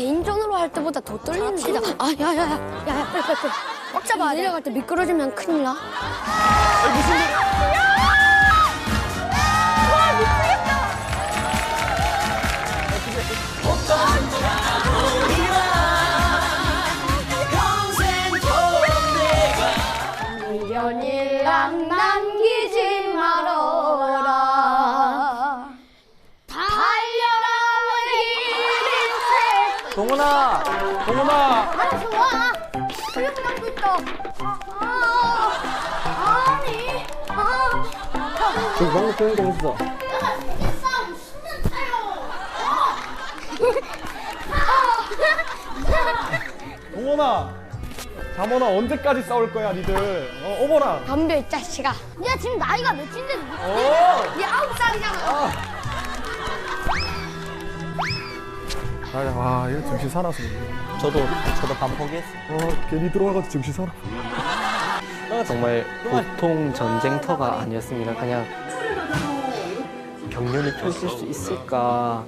개인전으로 할 때보다 더 떨리는데. 아, 야, 야, 야, 야, 야, 빨리, 빨리, 빨리. 꽉 잡아. 내려갈 때 미끄러지면 큰일 나. 미련일랑 남기지 동훈아, 동훈아. 알아서 와. 수영 잡고 있다. 아, 아, 아니. 아. 저기 방금 보는 거. 싸움 타요. 동원아, 잠원아 언제까지 싸울 거야, 니들? 어, 어머나. 덤벼 이 자식아. 야 지금 나이가 몇인데? 어. 얘 아홉 살이잖아. 아, 와, 이거 정신 살아서. 저도 저도 반 포기했어. 어, 괜히 들어와가지고 정신 살아. 정말 보통 전쟁터가 아니었습니다. 그냥 격렬히 펼칠 수 있을까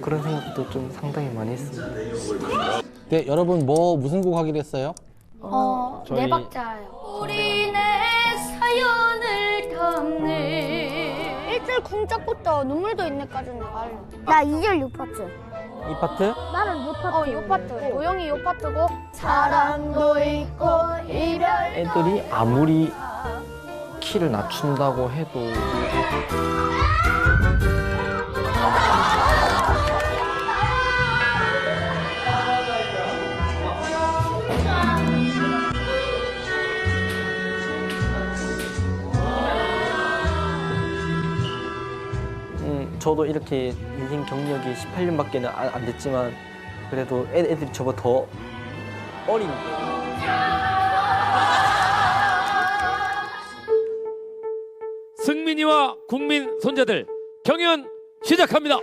그런 생각도 좀 상당히 많이 했습니다. 네, 여러분 뭐 무슨 곡 하기로 했어요? 어, 저희- 네 박자예요. 우리 내 사연을 담네. 1절 궁짝부터 눈물도 있네까지는 알려. 나 2절 6파트. 이 파트? 나는 요 파트. 어, 요 파트. 도영이 요 파트고. 사랑도 있고 이별. 애들이 아무리 키를 낮춘다고 해도 저도 이렇게 인생 경력이 18년밖에 안 됐지만 그래도 애, 애들이 저보다 더 어린 승민이와 국민 손자들 경연 시작합니다.